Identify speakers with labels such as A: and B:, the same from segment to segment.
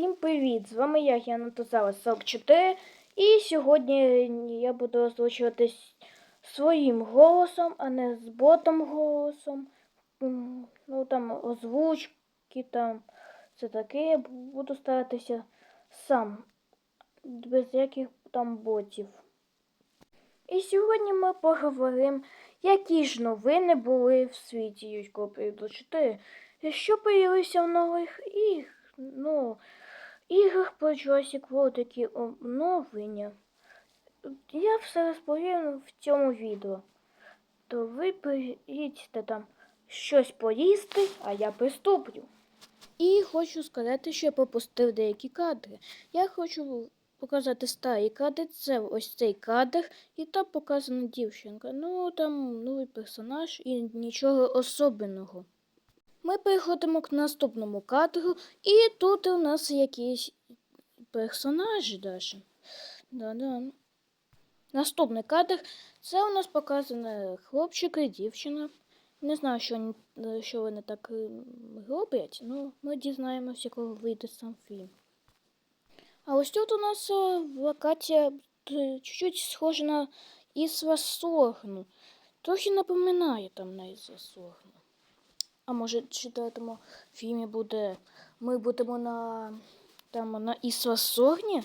A: Всім привіт! З вами я, Яна Тозава 44. І сьогодні я буду озвучуватись своїм голосом, а не з ботом голосом. Ну там озвучки, там це таке. Буду старатися сам, без яких там ботів. І сьогодні ми поговоримо, які ж новини були в світі Юсько Привіду 4. Що появилися в нових іграх? Ну, іграх по Jurassic World такі оновлення. Я все розповім в цьому відео. То ви приїдьте там щось поїсти, а я приступлю. І хочу сказати, що я пропустив деякі кадри. Я хочу показати старі кадри. Це ось цей кадр, і там показана дівчинка. Ну там новий персонаж і нічого особливого. Ми переходимо к наступному кадру, і тут у нас якісь персонажі даже. Да-да. Наступний кадр це у нас показано хлопчик і дівчина. Не знаю, що, що вони так е, роблять, але ми дізнаємося, коли вийде сам фільм. А ось тут у нас е, локація е, чуть-чуть схожа на Ісва Соргну. Трохи напоминає там на Ісва Соргну. А може, в четвертому фільмі буде. Ми будемо на там на Ісвасогні?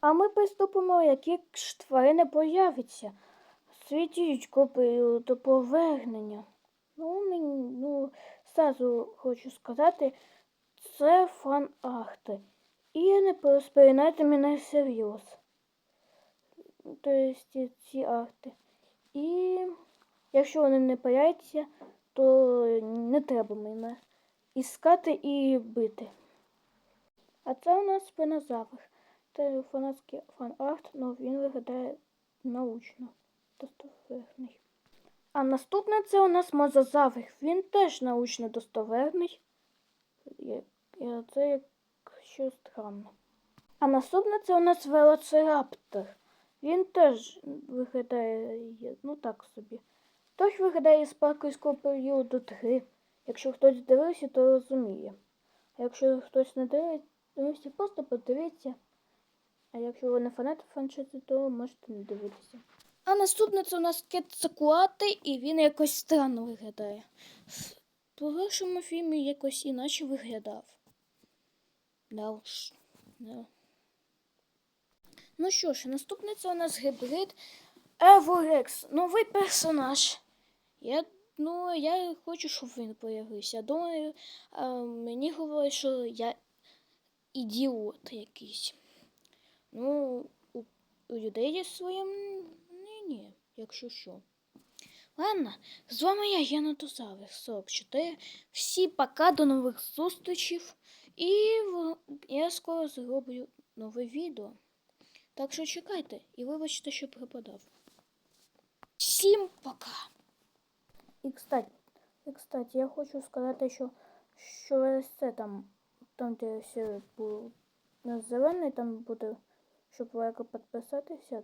A: А ми приступимо, які ж тварини появляться. Світіть копію до повернення. Ну, мені, ну, зразу хочу сказати, це фан-арти. І не сприймайте мене серйоз. Тобто ці арти. І якщо вони не появляться, то не треба мене іскати і бити. А це у нас спинозавр. Це фанатський фан-арт, але він виглядає научно достоверний. А наступне це у нас мозазавр. Він теж научно достоверний. Це як щось странно. А наступне це у нас велоцираптор. Він теж виглядає, ну так собі. Тож виглядає з парківського періоду 3. Якщо хтось дивився, то розуміє. А якщо хтось не дивився, просто подивіться. А якщо ви не фанат франшизи, то можете не дивитися. А наступне це у нас Кетцакуати, і він якось странно виглядає. В першому фільмі якось іначе виглядав. Да уж. Да. Ну що ж, наступне це у нас гібрид Еворекс. Новий персонаж. Я, ну, я хочу, щоб він появився. Думаю, а, мені говорять, що я ідіот якийсь. Ну, у, у людей є своє мнення, якщо що. Ладно, з вами я, Яна Тузавер, 44. Всі пока, до нових зустрічей. І я скоро зроблю нове відео. Так що чекайте і вибачте, що пропадав. Всім пока! І кстати, і кстати, я хочу сказати, що, що ось це там, там де все було на там буде, щоб лайка підписатися,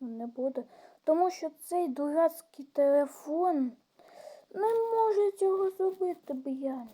A: не буде. Тому що цей дурацький телефон не може цього зробити, блядь.